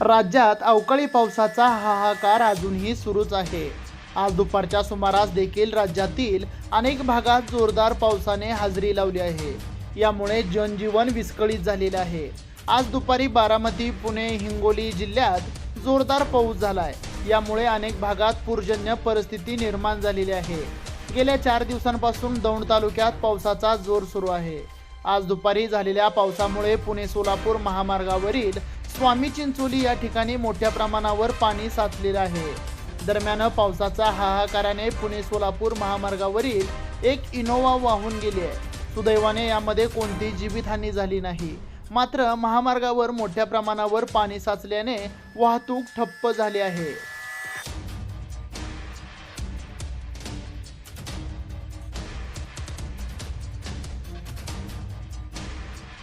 राज्यात अवकाळी पावसाचा हाहाकार अजूनही सुरूच आहे. आज दुपारच्या सुमारास देखील राज्यातील अनेक भागात जोरदार पावसाने हजेरी लावली आहे. यामुळे जनजीवन विस्कळीत झालेले आहे. आज दुपारी बारामती पुणे हिंगोली जिल्ह्यात जोरदार पाऊस झालाय. यामुळे अनेक भागात पूरजन्य परिस्थिती निर्माण झालेली आहे. गेल्या चार दिवसांपासून दौंड तालुक्यात पावसाचा जोर सुरू आहे. आज दुपारी झालेल्या पावसामुळे पुणे सोलापूर महामार्गावरील स्वामी चिंचोली या ठिकाणी मोठ्या प्रमाणावर पाणी साचलेलं आहे. दरम्यान पावसाचा हाहाकाराने पुणे सोलापूर महामार्गावरील एक इनोवा वाहून गेली आहे. सुदैवाने यामध्ये कोणतीही जीवितहानी झाली नाही. मात्र महामार्गावर मोठ्या प्रमाणावर पाणी साचल्याने वाहतूक ठप्प झाली आहे.